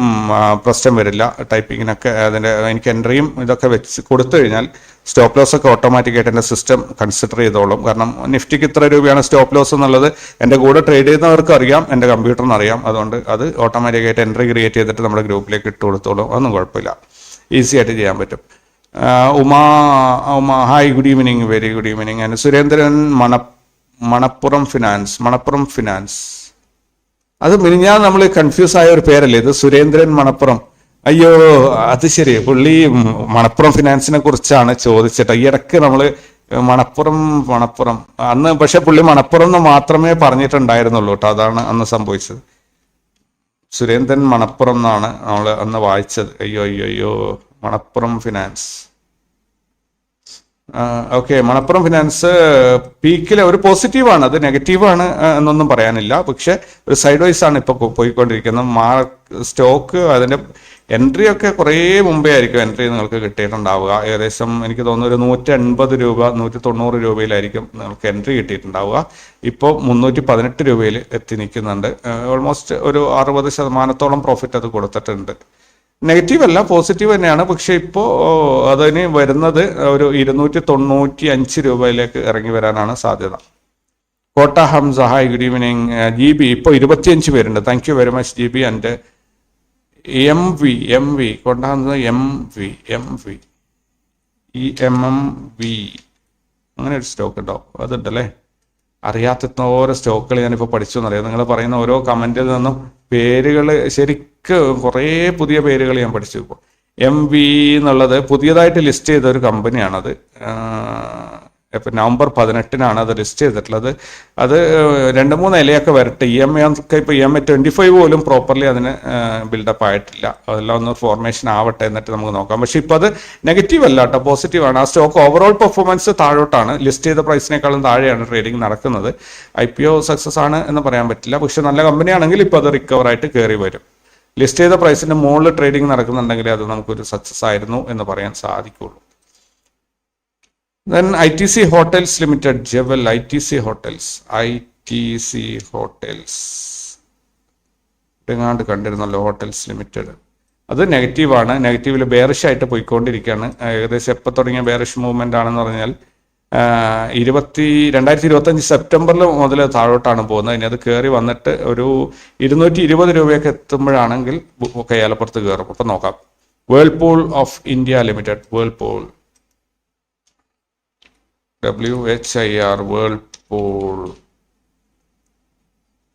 പ്രശ്നം വരില്ല. ടൈപ്പിങ്ങിനൊക്കെ അതിന്റെ എനിക്ക് എൻട്രിയും ഇതൊക്കെ വെച്ച് കൊടുത്തു കഴിഞ്ഞാൽ സ്റ്റോപ്പ് ലോസ് ഒക്കെ ഓട്ടോമാറ്റിക്കായിട്ട് എന്റെ സിസ്റ്റം കൺസിഡർ ചെയ്തോളും. കാരണം നിഫ്റ്റിക്ക് ഇത്ര രൂപയാണ് സ്റ്റോപ്പ് ലോസ് എന്നുള്ളത്. എന്റെ കൂടെ ട്രേഡ് ചെയ്യുന്നവർക്ക് അറിയാം എന്റെ കമ്പ്യൂട്ടറിന് അറിയാം. അതുകൊണ്ട് അത് ഓട്ടോമാറ്റിക്കായിട്ട് എൻട്രി ക്രിയേറ്റ് ചെയ്തിട്ട് നമ്മുടെ ഗ്രൂപ്പിലേക്ക് ഇട്ട് കൊടുത്തോളും. അതൊന്നും കുഴപ്പമില്ല. ഈസി ആയിട്ട് ചെയ്യാൻ പറ്റും. Uma Uma hi good evening very good evening and Surendran മണ മണപ്പുറം ഫിനാൻസ് മണപ്പുറം ഫിനാൻസ് അത് മിനിഞ്ഞാൽ നമ്മൾ കൺഫ്യൂസ് ആയ ഒരു പേരല്ലേ? ഇത് സുരേന്ദ്രൻ മണപ്പുറം അയ്യോ അത് ശരി. പുള്ളി മണപ്പുറം ഫിനാൻസിനെ കുറിച്ചാണ് ചോദിച്ചിട്ട്. ഈ ഇടയ്ക്ക് നമ്മൾ മണപ്പുറം മണപ്പുറം അന്ന് പക്ഷെ പുള്ളി മണപ്പുറം എന്ന് മാത്രമേ പറഞ്ഞിട്ടുണ്ടായിരുന്നുള്ളൂ കേട്ടോ. അതാണ് അന്ന് സംഭവിച്ചത്. സുരേന്ദ്രൻ മണപ്പുറം എന്നാണ് നമ്മൾ അന്ന് വായിച്ചത്. അയ്യോ അയ്യോ അയ്യോ Manappuram finance. Okay Manappuram finance പീക്കിലെ ഒരു പോസിറ്റീവാണ് അത് നെഗറ്റീവാണ് എന്നൊന്നും പറയാനില്ല. പക്ഷെ ഒരു സൈഡ് വൈസ് ആണ് ഇപ്പൊ പോയിക്കൊണ്ടിരിക്കുന്നത്. മാർക്ക് സ്റ്റോക്ക് അതിന്റെ എൻട്രി ഒക്കെ കുറേ മുമ്പേ ആയിരിക്കും എൻട്രി നിങ്ങൾക്ക് കിട്ടിയിട്ടുണ്ടാവുക. ഏകദേശം എനിക്ക് തോന്നുന്നു ഒരു നൂറ്റി അൻപത് രൂപ നൂറ്റി തൊണ്ണൂറ് രൂപയിലായിരിക്കും നിങ്ങൾക്ക് എൻട്രി കിട്ടിയിട്ടുണ്ടാവുക. ഇപ്പോൾ മുന്നൂറ്റി പതിനെട്ട് രൂപയിൽ എത്തി നിൽക്കുന്നുണ്ട്. ഓൾമോസ്റ്റ് ഒരു അറുപത് ശതമാനത്തോളം പ്രോഫിറ്റ് അത് കൊടുത്തിട്ടുണ്ട്. നെഗറ്റീവ് അല്ല പോസിറ്റീവ് തന്നെയാണ്. പക്ഷേ ഇപ്പോൾ അതിന് വരുന്നത് ഒരു ഇരുന്നൂറ്റി തൊണ്ണൂറ്റി അഞ്ച് രൂപയിലേക്ക് ഇറങ്ങി വരാനാണ് സാധ്യത. Kotta Hamsa hi good evening G B ഇപ്പോൾ ഇരുപത്തിയഞ്ച് പേരുണ്ട്. Thank you very much G B and M V M V കൊണ്ടാകുന്നത് M V M V E M M V അങ്ങനെ ഒരു സ്റ്റോക്ക് ഉണ്ടോ? അതുണ്ടല്ലേ? അറിയാത്ത ഓരോ സ്റ്റോക്കുകൾ ഞാനിപ്പോൾ പഠിച്ചു എന്നറിയാം നിങ്ങൾ പറയുന്ന ഓരോ കമന്റിൽ നിന്നും പേരുകൾ ശരിക്കും കുറേ പുതിയ പേരുകൾ ഞാൻ പഠിച്ചു ഇപ്പോൾ എം വി എന്നുള്ളത് പുതിയതായിട്ട് ലിസ്റ്റ് ചെയ്ത ഒരു കമ്പനിയാണത് ഇപ്പം നവംബർ പതിനെട്ടിനാണ് അത് ലിസ്റ്റ് ചെയ്തിട്ടുള്ളത്. അത് രണ്ട് മൂന്ന് ഇലയൊക്കെ വരട്ടെ. ഇ എം ഒക്കെ ഇപ്പോൾ E M I twenty five പോലും പ്രോപ്പർലി അതിന് ബിൽഡപ്പ് ആയിട്ടില്ല. അതെല്ലാം ഒന്ന് ഫോർമേഷൻ ആവട്ടെ എന്നിട്ട് നമുക്ക് നോക്കാം. പക്ഷെ ഇപ്പോൾ അത് നെഗറ്റീവ് അല്ല കേട്ടോ. പോസിറ്റീവ് ആണ്. ആ സ്റ്റോക്ക് ഓവറോൾ പെർഫോമൻസ് താഴോട്ടാണ്. ലിസ്റ്റ് ചെയ്ത പ്രൈസിനേക്കാളും താഴെയാണ് ട്രേഡിംഗ് നടക്കുന്നത്. ഐ പി ഒ സക്സസ് ആണ് എന്ന് പറയാൻ പറ്റില്ല. പക്ഷെ നല്ല കമ്പനിയാണെങ്കിൽ ഇപ്പോൾ അത് റിക്കവർ ആയിട്ട് കയറി വരും. ലിസ്റ്റ് ചെയ്ത പ്രൈസിന്റെ മുകളിൽ ട്രേഡിംഗ് നടക്കുന്നുണ്ടെങ്കിൽ അത് നമുക്കൊരു സക്സസ് ആയിരുന്നു എന്ന് പറയാൻ സാധിക്കുള്ളൂ. Then ITC Hotels Limited, Jewel ITC Hotels, ITC Hotels. എങ്ങാണ്ട് കണ്ടിരുന്നല്ലോ ഹോട്ടൽസ് ലിമിറ്റഡ് അത് നെഗറ്റീവാണ് നെഗറ്റീവിൽ ബേറിഷ് ആയിട്ട് പോയിക്കൊണ്ടിരിക്കുകയാണ്. ഏകദേശം എപ്പോൾ തുടങ്ങിയ ബേറിഷ് മൂവ്മെന്റ് ആണെന്ന് പറഞ്ഞാൽ ഇരുപത്തി രണ്ടായിരത്തി ഇരുപത്തഞ്ച് സെപ്റ്റംബറിൽ മുതൽ താഴോട്ടാണ് പോകുന്നത്. ഇനി അത് കയറി വന്നിട്ട് ഒരു ഇരുന്നൂറ്റി ഇരുപത് രൂപയൊക്കെ എത്തുമ്പോഴാണെങ്കിൽ കയ്യാലപ്പുറത്ത് കയറും അപ്പം നോക്കാം. Whirlpool of India limited whirlpool W H I R world pool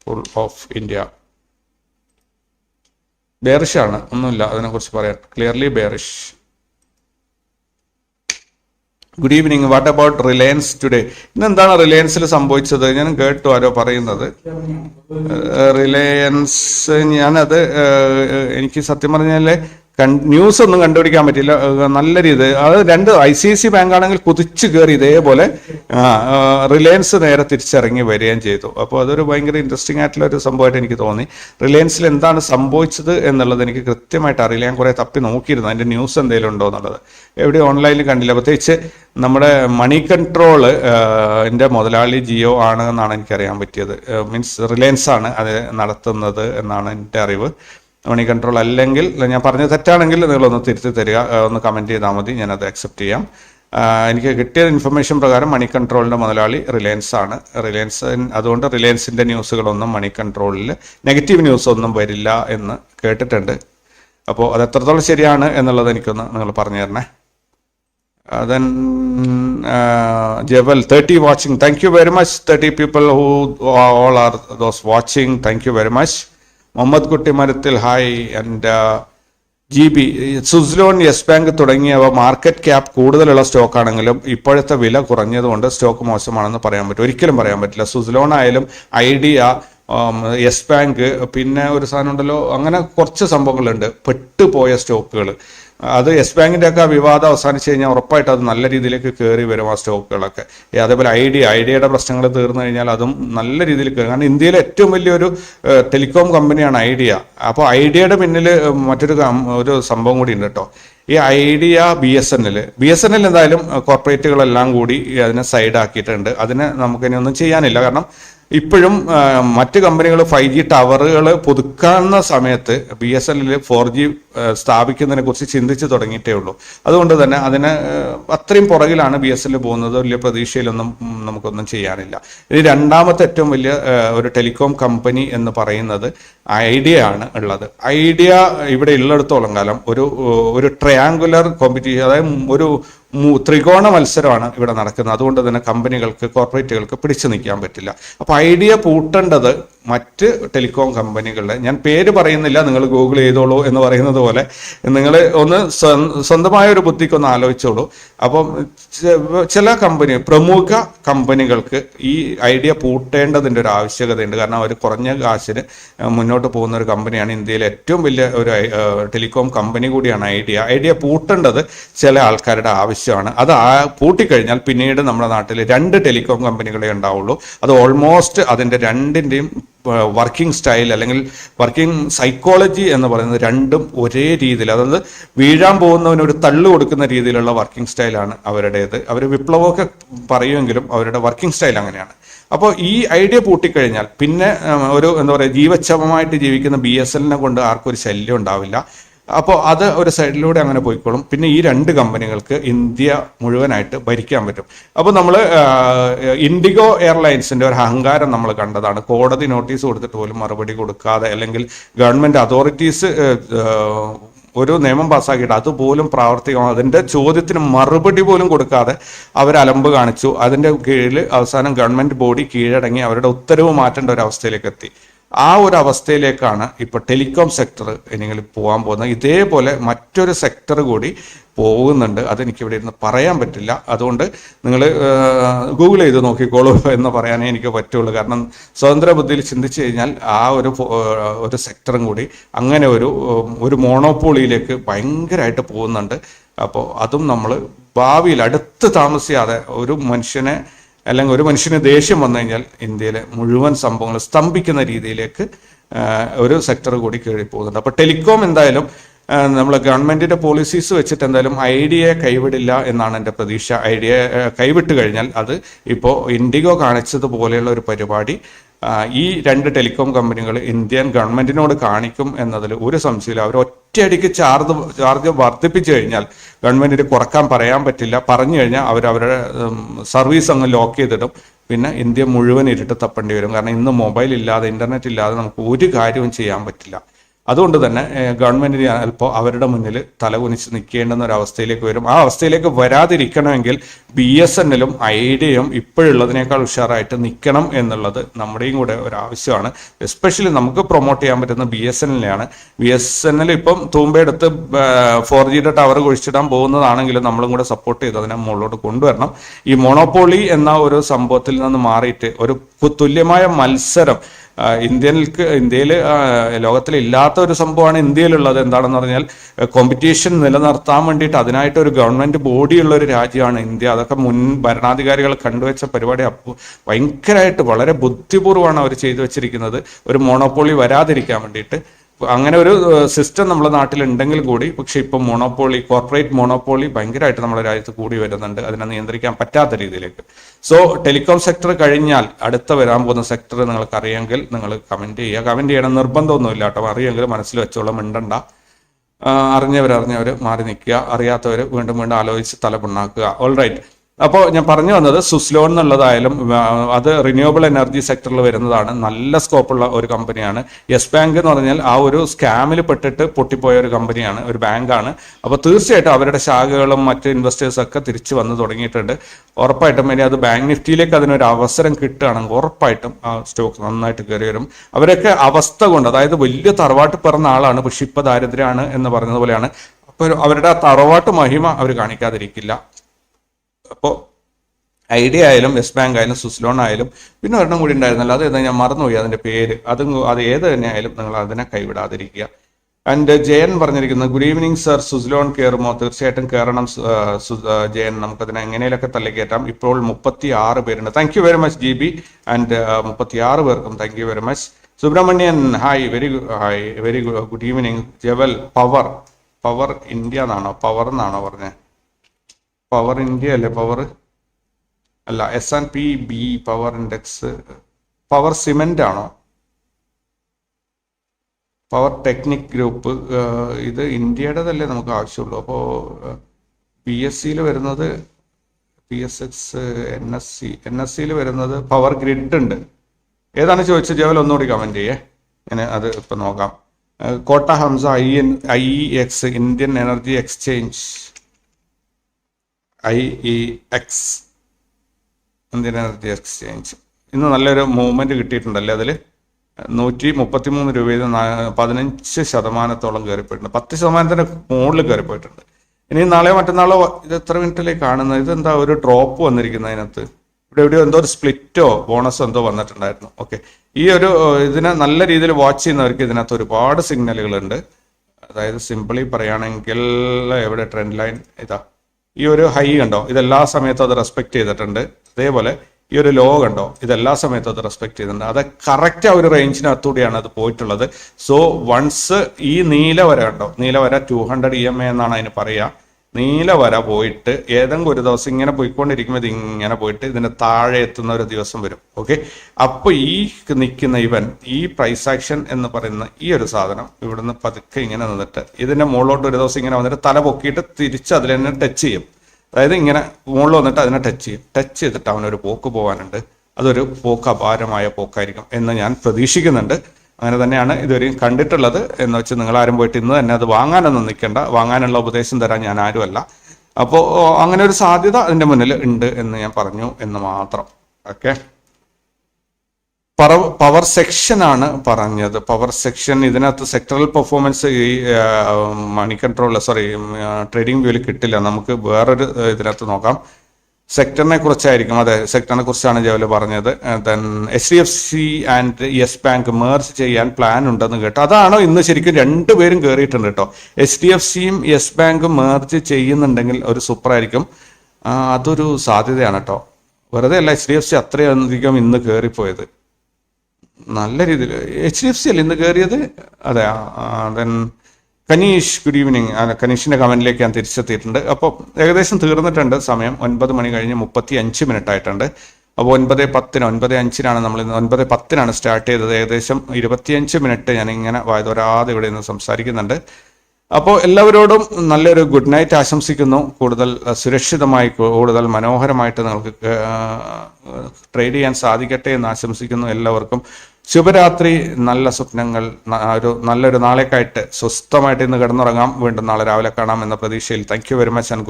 pool of India bearish ആണ് ഒന്നുമില്ല അതിനെക്കുറിച്ച് പറയാൻ. Clearly bearish good evening what about Reliance today ഇന്ന് എന്താണ് റിലയൻസിൽ സംഭവിച്ചത്? ഞാൻ കേട്ടു ആരോ പറയുന്നത്. റിലയൻസ് ഞാനത് എനിക്ക് സത്യം പറഞ്ഞാൽ ന്യൂസ് ഒന്നും കണ്ടുപിടിക്കാൻ പറ്റില്ല. നല്ല രീതി അത് രണ്ട് ഐ സി സി ബാങ്ക് ആണെങ്കിൽ കുതിച്ചു കയറി ഇതേപോലെ റിലയൻസ് നേരെ തിരിച്ചിറങ്ങി വരികയും ചെയ്തു. അപ്പോൾ അതൊരു ഭയങ്കര ഇൻട്രസ്റ്റിംഗ് ആയിട്ടുള്ള ഒരു സംഭവമായിട്ട് എനിക്ക് തോന്നി. റിലയൻസിൽ എന്താണ് സംഭവിച്ചത് എന്നുള്ളത് എനിക്ക് കൃത്യമായിട്ട് അറിയില്ല. ഞാൻ കുറെ തപ്പി നോക്കിയിരുന്നു. അതിന്റെ ന്യൂസ് എന്തെങ്കിലും ഉണ്ടോ എന്നുള്ളത്. എവിടെ ഓൺലൈനിൽ കണ്ടില്ല. പ്രത്യേകിച്ച് നമ്മുടെ മണി കൺട്രോൾ എന്റെ മുതലാളി ജിയോ ആണ് എന്നാണ് എനിക്കറിയാൻ പറ്റിയത്. മീൻസ് റിലയൻസ് ആണ് അത് നടത്തുന്നത് എന്നാണ് എന്റെ അറിവ്. മണി കൺട്രോൾ അല്ലെങ്കിൽ ഞാൻ പറഞ്ഞത് തെറ്റാണെങ്കിൽ നിങ്ങളൊന്ന് തിരുത്തി തരിക. ഒന്ന് കമന്റ് ചെയ്താൽ മതി ഞാനത് അക്സെപ്റ്റ് ചെയ്യാം. എനിക്ക് കിട്ടിയ ഇൻഫർമേഷൻ പ്രകാരം മണി കൺട്രോളിന്റെ മുതലാളി റിലയൻസ് ആണ്. റിലയൻസ് അതുകൊണ്ട് റിലയൻസിന്റെ ന്യൂസുകളൊന്നും മണി കൺട്രോളിൽ നെഗറ്റീവ് ന്യൂസ് ഒന്നും വരില്ല എന്ന് കേട്ടിട്ടുണ്ട്. അപ്പോൾ അത് എത്രത്തോളം ശരിയാണ് എന്നുള്ളത് എനിക്കൊന്ന് നിങ്ങൾ പറഞ്ഞു തരണേ. Uh, then uh, Jewel, 30 watching. Thank you very much, 30 all are those watching thank you very much. Muhammad Kutty മരത്തിൽ hi and G B Suzlon Yes Bank തുടങ്ങിയവ മാർക്കറ്റ് ക്യാപ് കൂടുതലുള്ള സ്റ്റോക്ക് ആണെങ്കിലും ഇപ്പോഴത്തെ വില കുറഞ്ഞതുകൊണ്ട് സ്റ്റോക്ക് മോശമാണെന്ന് പറയാൻ പറ്റും. ഒരിക്കലും പറയാൻ പറ്റില്ല. സുസ്ലോൺ ആയാലും ഐഡിയ യെസ് ബാങ്ക് പിന്നെ ഒരു സാധനം ഉണ്ടല്ലോ അങ്ങനെ കുറച്ച് സംഭവങ്ങളുണ്ട്. പെട്ടുപോയ സ്റ്റോക്കുകൾ അത് യെസ് ബാങ്കിന്റെ ഒക്കെ വിവാദം അവസാനിച്ച് കഴിഞ്ഞാൽ ഉറപ്പായിട്ട് അത് നല്ല രീതിയിലേക്ക് കയറി വരും ആ സ്റ്റോക്കുകളൊക്കെ. അതേപോലെ ഐഡിയ ഐഡിയയുടെ പ്രശ്നങ്ങൾ തീർന്നു കഴിഞ്ഞാൽ അതും നല്ല രീതിയിൽ കയറും കാരണം ഇന്ത്യയിലെ ഏറ്റവും വലിയൊരു ടെലികോം കമ്പനിയാണ് ഐഡിയ. അപ്പോൾ ഐഡിയയുടെ പിന്നിൽ മറ്റൊരു ഒരു സംഭവം കൂടി ഉണ്ട് കേട്ടോ. ഈ Idea B S N L B S N L എന്തായാലും കോർപ്പറേറ്റുകളെല്ലാം കൂടി അതിനെ സൈഡ് ആക്കിയിട്ടുണ്ട് അതിനെ നമുക്കിനി ഒന്നും ചെയ്യാനില്ല. കാരണം ഇപ്പോഴും മറ്റ് കമ്പനികൾ ഫൈവ് ജി ടവറുകൾ പുതുക്കാവുന്ന സമയത്ത് ബി എസ് എല്ലിൽ ഫോർ ജി സ്ഥാപിക്കുന്നതിനെ കുറിച്ച് ചിന്തിച്ച് തുടങ്ങിയിട്ടേ ഉള്ളൂ. അതുകൊണ്ട് തന്നെ അതിന് അത്രയും പുറകിലാണ് ബി എസ് എല്ലിൽ പോകുന്നത്. വലിയ പ്രതീക്ഷയിലൊന്നും നമുക്കൊന്നും ചെയ്യാനില്ല. ഇനി രണ്ടാമത്തെ ഏറ്റവും വലിയ ഒരു ടെലികോം കമ്പനി എന്ന് പറയുന്നത് ഐഡിയ ആണ് ഉള്ളത്. ഐഡിയ ഇവിടെ ഉള്ളിടത്തോളം കാലം ഒരു ഒരു ട്രയാങ്കുലർ കോമ്പറ്റീഷൻ അതായത് ഒരു ത്രികോണ മത്സരമാണ് ഇവിടെ നടക്കുന്നത്. അതുകൊണ്ട് തന്നെ കമ്പനികൾക്ക് കോർപ്പറേറ്റുകൾക്ക് പിടിച്ചു നിൽക്കാൻ പറ്റില്ല. അപ്പൊ ഐഡിയ പൂട്ടേണ്ടത് മറ്റ് ടെലികോം കമ്പനികളുടെ ഞാൻ പേര് പറയുന്നില്ല നിങ്ങൾ ഗൂഗിൾ ചെയ്തോളൂ എന്ന് പറയുന്നത് പോലെ നിങ്ങൾ ഒന്ന് സ്വ- സ്വന്തമായ ഒരു ബുദ്ധിക്കൊന്ന് ആലോചിച്ചോളൂ. അപ്പം ചില കമ്പനി പ്രമുഖ കമ്പനികൾക്ക് ഈ ഐഡിയ പൂട്ടേണ്ടതിന്റെ ഒരു ആവശ്യകതയുണ്ട്. കാരണം അവർ കുറഞ്ഞ കാശിന് മുന്നോട്ട് പോകുന്ന ഒരു കമ്പനിയാണ് ഇന്ത്യയിലെ ഏറ്റവും വലിയ ഒരു ടെലികോം കമ്പനി കൂടിയാണ് ഐഡിയ. ഐഡിയ പൂട്ടേണ്ടത് ചില ആൾക്കാരുടെ ആവശ്യമാണ്. അത് പൂട്ടിക്കഴിഞ്ഞാൽ പിന്നീട് നമ്മുടെ നാട്ടിൽ രണ്ട് ടെലികോം കമ്പനികളെ ഉണ്ടാവുള്ളൂ. അത് ഓൾമോസ്റ്റ് അതിന്റെ രണ്ടിന്റെയും വർക്കിംഗ് സ്റ്റൈൽ അല്ലെങ്കിൽ വർക്കിംഗ് സൈക്കോളജി എന്ന് പറയുന്നത് രണ്ടും ഒരേ രീതിയിൽ അതായത് വീഴാൻ പോകുന്നവന് ഒരു തള്ളു കൊടുക്കുന്ന രീതിയിലുള്ള വർക്കിംഗ് സ്റ്റൈലാണ് അവരുടേത്. അവർ വിപ്ലവമൊക്കെ പറയുമെങ്കിലും അവരുടെ വർക്കിംഗ് സ്റ്റൈൽ അങ്ങനെയാണ്. അപ്പോൾ ഈ ഐഡിയ പൂട്ടിക്കഴിഞ്ഞാൽ പിന്നെ ഒരു എന്താ പറയുക ജീവക്ഷമമായിട്ട് ജീവിക്കുന്ന ബി എസ് എല്ലിനെ കൊണ്ട് ആർക്കും ഒരു ശല്യം ഉണ്ടാവില്ല. അപ്പോൾ അത് ഒരു സൈഡിലൂടെ അങ്ങനെ പോയിക്കോളും. പിന്നെ ഈ രണ്ട് കമ്പനികൾക്ക് ഇന്ത്യ മുഴുവനായിട്ട് ഭരിക്കാൻ പറ്റും. അപ്പോൾ നമ്മൾ ഇൻഡിഗോ എയർലൈൻസിന്റെ ഒരു അഹങ്കാരം നമ്മൾ കണ്ടതാണ്. കോടതി നോട്ടീസ് കൊടുത്തിട്ട് പോലും മറുപടി കൊടുക്കാതെ അല്ലെങ്കിൽ ഗവൺമെന്റ് അതോറിറ്റീസ് ഒരു നിയമം പാസ്സാക്കിയിട്ട് അതുപോലും പ്രാവർത്തികമാണ് അതിന്റെ ചോദ്യത്തിന് മറുപടി പോലും കൊടുക്കാതെ അവർ അലമ്പ് കാണിച്ചു. അതിന്റെ കീഴിൽ അവസാനം ഗവൺമെന്റ് ബോഡി കീഴടങ്ങി അവരുടെ ഉത്തരവ് മാറ്റേണ്ട ഒരു അവസ്ഥയിലേക്ക് എത്തി. ആ ഒരു അവസ്ഥയിലേക്കാണ് ഇപ്പോൾ ടെലികോം സെക്ടർ ഇനിങ്ങളിൽ പോകാൻ പോകുന്നത്. ഇതേപോലെ മറ്റൊരു സെക്ടർ കൂടി പോകുന്നുണ്ട്. അതെനിക്ക് ഇവിടെ ഇരുന്ന് പറയാൻ പറ്റില്ല. അതുകൊണ്ട് നിങ്ങൾ ഗൂഗിൾ ചെയ്ത് നോക്കിക്കോളൂ എന്ന് പറയാനേ എനിക്ക് പറ്റുള്ളൂ. കാരണം സ്വതന്ത്ര ബുദ്ധിയിൽ ചിന്തിച്ചു കഴിഞ്ഞാൽ ആ ഒരു ഒരു സെക്ടറും കൂടി അങ്ങനെ ഒരു ഒരു മോണോപോളിയിലേക്ക് ഭയങ്കരമായിട്ട് പോകുന്നുണ്ട്. അപ്പോൾ അതും നമ്മൾ ഭാവിയിൽ അടുത്ത് താമസിയാതെ ഒരു മനുഷ്യനെ അല്ലെങ്കിൽ ഒരു മനുഷ്യന് ദേഷ്യം വന്നു കഴിഞ്ഞാൽ ഇന്ത്യയിലെ മുഴുവൻ സംഭവങ്ങൾ സ്തംഭിക്കുന്ന രീതിയിലേക്ക് ഒരു സെക്ടർ കൂടി കയറി പോകുന്നുണ്ട്. അപ്പോൾ ടെലികോം എന്തായാലും നമ്മൾ ഗവൺമെന്റിന്റെ പോളിസീസ് വെച്ചിട്ട് എന്തായാലും ഐഡിയയെ കൈവിടില്ല എന്നാണ് എന്റെ പ്രതീക്ഷ. ഐഡിയ കൈവിട്ട് കഴിഞ്ഞാൽ അത് ഇപ്പോൾ ഇൻഡിഗോ കാണിച്ചതുപോലെയുള്ള ഒരു പരിപാടി ഈ രണ്ട് ടെലികോം കമ്പനികൾ ഇന്ത്യൻ ഗവൺമെന്റിനോട് കാണിക്കും എന്നതിൽ ഒരു സംശയമില്ല അവർ ഒറ്റയടിക്ക് ചാർജ് ചാർജ് വർദ്ധിപ്പിച്ചു കഴിഞ്ഞാൽ ഗവൺമെന്റിന് കുറയ്ക്കാൻ പറയാൻ പറ്റില്ല. പറഞ്ഞു കഴിഞ്ഞാൽ അവർ അവരുടെ സർവീസ് അങ്ങ് ലോക്ക് ചെയ്തിടും. പിന്നെ ഇന്ത്യ മുഴുവൻ ഇരുട്ട് തപ്പേണ്ടി വരും. കാരണം ഇന്ന് മൊബൈൽ ഇല്ലാതെ ഇന്റർനെറ്റ് ഇല്ലാതെ നമുക്ക് ഒരു കാര്യവും ചെയ്യാൻ പറ്റില്ല. അതുകൊണ്ട് തന്നെ ഗവൺമെന്റിന് അല്പം അവരുടെ മുന്നിൽ തലകുനിച്ച് നിൽക്കേണ്ടുന്ന ഒരു അവസ്ഥയിലേക്ക് വരും. ആ അവസ്ഥയിലേക്ക് വരാതിരിക്കണമെങ്കിൽ ബി എസ് എല്ലും ഐഡിയയും ഇപ്പോഴുള്ളതിനേക്കാൾ ഉഷാറായിട്ട് നിൽക്കണം എന്നുള്ളത് നമ്മുടെയും കൂടെ ഒരു ആവശ്യമാണ് എസ്പെഷ്യലി നമുക്ക് പ്രൊമോട്ട് ചെയ്യാൻ പറ്റുന്ന ബി എസ് എൻ എല്ലിനെയാണ്. ബി എസ് എൻ എൽ ഇപ്പം തൂമ്പയെടുത്ത് ഫോർ ജിയുടെ ടവർ കുഴിച്ചിടാൻ പോകുന്നതാണെങ്കിലും നമ്മളും കൂടെ സപ്പോർട്ട് ചെയ്ത് അതിനെ മുകളിലോട്ട് കൊണ്ടുവരണം. ഈ മോണോപോളി എന്ന ഒരു സംഭവത്തിൽ നിന്ന് മാറിയിട്ട് ഒരു തുല്യമായ മത്സരം ആ, ഇന്ത്യയിൽക്ക് ഇന്ത്യയിൽ ലോകത്തിൽ ഇല്ലാത്ത ഒരു സംഭവമാണ് ഇന്ത്യയിലുള്ളത്. എന്താണെന്ന് പറഞ്ഞാൽ കോമ്പറ്റീഷൻ നിലനിർത്താൻ വേണ്ടിയിട്ട് അതിനായിട്ട് ഒരു ഗവൺമെന്റ് ബോഡിയുള്ള ഒരു രാജ്യമാണ് ഇന്ത്യ. അതൊക്കെ മുൻ ഭരണാധികാരികൾ കണ്ടുവച്ച പരിപാടി. ഭയങ്കരമായിട്ട് വളരെ ബുദ്ധിപൂർവമാണ് അവർ ചെയ്തു വെച്ചിരിക്കുന്നത്. ഒരു മോണോപോളി വരാതിരിക്കാൻ വേണ്ടിയിട്ട്. അങ്ങനെ ഒരു സിസ്റ്റം നമ്മുടെ നാട്ടിൽ ഉണ്ടെങ്കിൽ കൂടി പക്ഷെ ഇപ്പം മോണോപോളി കോർപ്പറേറ്റ് മോണോപോളി ഭയങ്കരമായിട്ട് നമ്മുടെ രാജ്യത്ത് കൂടി വരുന്നുണ്ട്. അതിനെ നിയന്ത്രിക്കാൻ പറ്റാത്ത രീതിയിലേക്ക്. സോ ടെലികോം സെക്ടർ കഴിഞ്ഞാൽ അടുത്ത വരാൻ പോകുന്ന സെക്ടർ നിങ്ങൾക്ക് അറിയാമെങ്കിൽ നിങ്ങൾ കമന്റ് ചെയ്യുക. കമന്റ് ചെയ്യണം. നിർബന്ധമൊന്നുമില്ല കേട്ടോ. അറിയെങ്കിൽ മനസ്സിൽ വെച്ചോളം. മിണ്ടണ്ട. അറിഞ്ഞവരറിഞ്ഞവർ മാറി നിൽക്കുക. അറിയാത്തവർ വീണ്ടും വീണ്ടും ആലോചിച്ച് തലപുണ്ണാക്കുക ഓൾ റൈറ്റ് അപ്പോൾ ഞാൻ പറഞ്ഞു വന്നത് സുസ്ലോൺ എന്നുള്ളതായാലും അത് റിന്യൂവബിൾ എനർജി സെക്ടറിൽ വരുന്നതാണ്. നല്ല സ്കോപ്പുള്ള ഒരു കമ്പനിയാണ് യെസ് ബാങ്ക് എന്ന് പറഞ്ഞാൽ ആ ഒരു സ്കാമിൽ പെട്ടിട്ട് പൊട്ടിപ്പോയ ഒരു കമ്പനിയാണ് ഒരു ബാങ്കാണ് അപ്പോൾ തീർച്ചയായിട്ടും അവരുടെ ശാഖകളും മറ്റ് ഇൻവെസ്റ്റേഴ്സ് ഒക്കെ തിരിച്ചു വന്ന് തുടങ്ങിയിട്ടുണ്ട്. ഉറപ്പായിട്ടും ഇനി അത് ബാങ്ക് നിഫ്റ്റിയിലേക്ക് അതിനൊരു അവസരം കിട്ടുകയാണെങ്കിൽ ഉറപ്പായിട്ടും ആ സ്റ്റോക്ക് നന്നായിട്ട് കയറി വരും. അവരൊക്കെ അവസ്ഥ കൊണ്ട് അതായത് വലിയ തറവാട്ട് പിറന്ന ആളാണ് പക്ഷെ ഇപ്പൊ ദാരിദ്ര്യമാണ് എന്ന് പറഞ്ഞതുപോലെയാണ്. അപ്പോൾ അവരുടെ ആ തറവാട്ട് മഹിമ അവർ കാണിക്കാതിരിക്കില്ല. അപ്പോൾ ഐഡിയ ആയാലും യെസ് ബാങ്ക് ആയാലും സ്വിസ് ലോൺ ആയാലും പിന്നെ ഒരെണ്ണം കൂടി ഉണ്ടായിരുന്നല്ലോ. അത് ഞാൻ മറന്നുപോയി അതിന്റെ പേര്. അത് അത് ഏത് തന്നെ ആയാലും നിങ്ങൾ അതിനെ കൈവിടാതിരിക്കുക. ആൻഡ് ജയൻ പറഞ്ഞിരിക്കുന്നത് ഗുഡ് ഈവനിങ് സർ സുസ്ലോൺ കയറുമോ തീർച്ചയായിട്ടും കയറണം ജയൻ. നമുക്കതിനെ എങ്ങനെയൊക്കെ തള്ളിക്കയറ്റാം ഇപ്പോൾ മുപ്പത്തി ആറ് പേരുണ്ട്. Thank you very much G B and മുപ്പത്തി ആറ് പേർക്കും thank you very much Subramanian hi very hi very good evening ജവൽ power power India എന്നാണോ? പവർ എന്നാണോ പറഞ്ഞത് പവർ ഇന്ത്യ അല്ലേ? പവർ അല്ല S and P B power index power cement ആണോ? Power technique group ഇത് ഇന്ത്യയുടേതല്ലേ നമുക്ക് ആവശ്യമുള്ളൂ. അപ്പോൾ പി എസ് സിയിൽ വരുന്നത് P S X N S C N S സിയിൽ വരുന്നത് പവർ ഗ്രിഡ് ഉണ്ട്. ഏതാണ് ചോദിച്ചത്? ജവൽ ഒന്നുകൂടി കമന്റ് ചെയ്യേ. ഞാൻ അത് ഇപ്പം നോക്കാം. Kotta Hamza I N I X Indian Energy Exchange I E X Indian Energy Exchange? ഇന്ന് നല്ലൊരു മൂവ്മെന്റ് കിട്ടിയിട്ടുണ്ടല്ലേ അതിൽ നൂറ്റി മുപ്പത്തി മൂന്ന് രൂപയിൽ പതിനഞ്ച് ശതമാനത്തോളം കയറിപ്പോയിട്ടുണ്ട്. പത്ത് ശതമാനത്തിന്റെ മുകളിൽ കയറിപ്പോയിട്ടുണ്ട്. ഇനി നാളെ മറ്റന്നാളോ ഇത് എത്ര മിനിറ്റിലേക്ക് കാണുന്നത്? ഇതെന്താ ഒരു ഡ്രോപ്പ് വന്നിരിക്കുന്നത് അതിനകത്ത്? ഇവിടെ എവിടെയോ എന്തോ ഒരു സ്പ്ലിറ്റോ ബോണസോ എന്തോ വന്നിട്ടുണ്ടായിരുന്നു. ഓക്കെ. ഈ ഒരു ഇതിനെ നല്ല രീതിയിൽ വാച്ച് ചെയ്യുന്നവർക്ക് ഇതിനകത്ത് ഒരുപാട് സിഗ്നലുകളുണ്ട്. അതായത് സിമ്പിളി പറയുകയാണെങ്കിൽ എവിടെ ട്രെൻഡ് ലൈൻ? ഇതാ. ഈ ഒരു ഹൈ കണ്ടോ? ഇതെല്ലാ സമയത്തും അത് റെസ്പെക്ട് ചെയ്തിട്ടുണ്ട്. അതേപോലെ ഈ ഒരു ലോ കണ്ടോ? ഇതെല്ലാ സമയത്തും അത് റെസ്പെക്ട് ചെയ്തിട്ടുണ്ട്. അത് കറക്റ്റ് ആ ഒരു റേഞ്ചിനകത്തൂടെയാണ് അത് പോയിട്ടുള്ളത്. സോ വൺസ് ഈ നീല വര കണ്ടോ? നീല വര two hundred E M A എന്നാണ് അതിന് പറയുക നീല വര പോയിട്ട് ഏതെങ്കിലും ഒരു ദിവസം ഇങ്ങനെ പോയിക്കൊണ്ടിരിക്കുമ്പോൾ ഇത് ഇങ്ങനെ പോയിട്ട് ഇതിന്റെ താഴെ എത്തുന്ന ഒരു ദിവസം വരും. ഓക്കെ അപ്പൊ ഈ നിൽക്കുന്ന ഇവൻ ഈ പ്രൈസ് ആക്ഷൻ എന്ന് പറയുന്ന ഈ ഒരു സാധനം ഇവിടുന്ന് പതുക്കെ ഇങ്ങനെ നിന്നിട്ട് ഇതിന്റെ മുകളിലോട്ട് ഒരു ദിവസം ഇങ്ങനെ വന്നിട്ട് തല പൊക്കിയിട്ട് തിരിച്ച് അതിൽ തന്നെ ടച്ച് ചെയ്യും. അതായത് ഇങ്ങനെ മുകളിൽ വന്നിട്ട് അതിനെ ടച്ച് ചെയ്യും. ടച്ച് ചെയ്തിട്ട് അവനൊരു പോക്ക് പോകാനുണ്ട് അതൊരു പോക്ക് അപാരമായ പോക്കായിരിക്കും എന്ന് ഞാൻ പ്രതീക്ഷിക്കുന്നുണ്ട്. അങ്ങനെ തന്നെയാണ് ഇതുവരെയും കണ്ടിട്ടുള്ളത് എന്ന് വെച്ച് നിങ്ങൾ ആരും പോയിട്ട് ഇന്ന് തന്നെ അത് വാങ്ങാനൊന്നും നിൽക്കേണ്ട. വാങ്ങാനുള്ള ഉപദേശം തരാൻ ഞാൻ ആരുമല്ല. അപ്പോൾ അങ്ങനെ ഒരു സാധ്യത അതിന്റെ മുന്നിൽ ഉണ്ട് എന്ന് ഞാൻ പറഞ്ഞു എന്ന് മാത്രം. ഓക്കെ? പവർ സെക്ഷൻ ആണ് പറഞ്ഞത്. പവർ സെക്ഷൻ ഇതിനകത്ത് സെക്ടറൽ പെർഫോമൻസ് ഈ മണി കൺട്രോൾ സോറി ട്രേഡിംഗ് വ്യൂവിൽ കിട്ടില്ല. നമുക്ക് വേറൊരു ഇതിനകത്ത് നോക്കാം. സെക്ടറിനെ കുറിച്ചായിരിക്കും അതെ സെക്ടറിനെ കുറിച്ചാണ് ജോലി പറഞ്ഞത്. Then H D F C and yes bank merge ചെയ്യാൻ പ്ലാൻ ഉണ്ടെന്ന് കേട്ടോ. അതാണോ ഇന്ന് ശരിക്കും രണ്ടുപേരും കയറിയിട്ടുണ്ട് കേട്ടോ. എച്ച് ഡി എഫ് സിയും യെസ് ബാങ്കും മേർജ് ചെയ്യുന്നുണ്ടെങ്കിൽ ഒരു സൂപ്പർ ആയിരിക്കും അതൊരു സാധ്യതയാണ് കേട്ടോ. വെറുതെ അല്ല എച്ച് ഡി എഫ് സി അത്രയധികം ഇന്ന് കയറിപ്പോയത് നല്ല രീതിയിൽ എച്ച് ഡി എഫ് സി അല്ലേ ഇന്ന് കയറിയത് അതെ ദെൻ കനീഷ് ഗുഡ് ഈവനിങ് കനീഷിന്റെ കമന്റിലേക്ക് ഞാൻ തിരിച്ചെത്തിയിട്ടുണ്ട്. അപ്പോൾ ഏകദേശം തീർന്നിട്ടുണ്ട് സമയം. ഒൻപത് മണി കഴിഞ്ഞ് മുപ്പത്തി അഞ്ച് മിനിറ്റ് ആയിട്ടുണ്ട്. അപ്പോൾ ഒൻപത് പത്തിന് ഒൻപത് അഞ്ചിനാണ് നമ്മൾ ഇന്ന് ഒൻപത് പത്തിനാണ് സ്റ്റാർട്ട് ചെയ്തത്. ഏകദേശം ഇരുപത്തിയഞ്ച് മിനിറ്റ് ഞാൻ ഇങ്ങനെ വായതോരാതെ ഇവിടെ നിന്ന് സംസാരിക്കുന്നുണ്ട്. അപ്പോൾ എല്ലാവരോടും നല്ലൊരു ഗുഡ് നൈറ്റ് ആശംസിക്കുന്നു. കൂടുതൽ സുരക്ഷിതമായി കൂടുതൽ മനോഹരമായിട്ട് നിങ്ങൾക്ക് ട്രേഡ് ചെയ്യാൻ സാധിക്കട്ടെ എന്ന് ആശംസിക്കുന്നു എല്ലാവർക്കും. ശുഭരാത്രി നല്ല സ്വപ്നങ്ങൾ ഒരു നല്ലൊരു നാളേക്കായിട്ട് സ്വസ്ഥമായിട്ട് ഇന്ന് കിടന്നുറങ്ങാം. വീണ്ടും നാളെ രാവിലെ കാണാം എന്ന പ്രതീക്ഷയിൽ. Thank you very much and